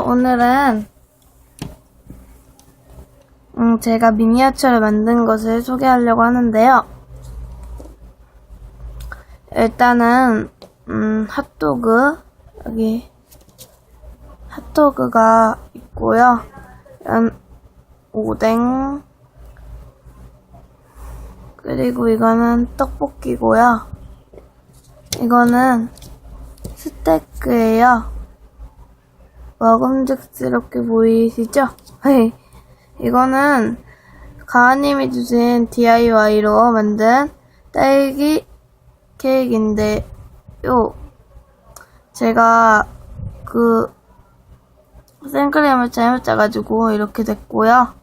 오늘은 음, 제가 미니어처를 만든 것을 소개하려고 하는데요. 일단은 음, 핫도그 여기 핫도그가 있고요. 이런 오뎅 그리고 이거는 떡볶이고요. 이거는 스테이크예요. 먹음직스럽게 보이시죠? 네. 이거는 가은님이 주신 DIY로 만든 딸기 케이크인데요. 제가 그 생크림을 잘못 짜가지고 이렇게 됐고요.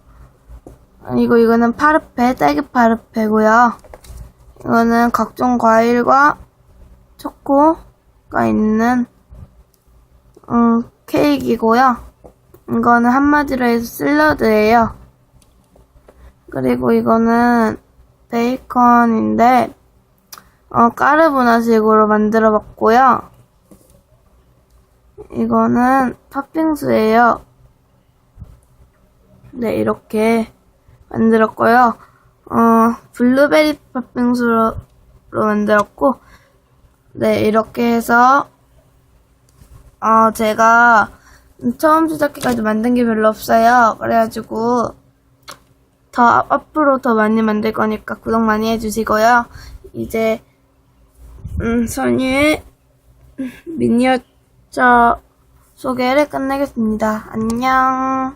아니고 이거는 파르페, 딸기 파르페고요. 이거는 각종 과일과 초코가 있는 음, 케이크이고요. 이거는 한마디로 해서 샐러드예요. 그리고 이거는 베이컨인데 어, 까르보나식으로 만들어 봤고요. 이거는 팥빙수예요. 네, 이렇게 만들었고요. 어, 블루베리 팥빙수로 만들었고, 네, 이렇게 해서, 어, 제가 처음 시작해가지고 만든 게 별로 없어요. 그래가지고, 더 앞- 앞으로 더 많이 만들 거니까 구독 많이 해주시고요. 이제, 음, 선유의 미니어처 소개를 끝내겠습니다. 안녕.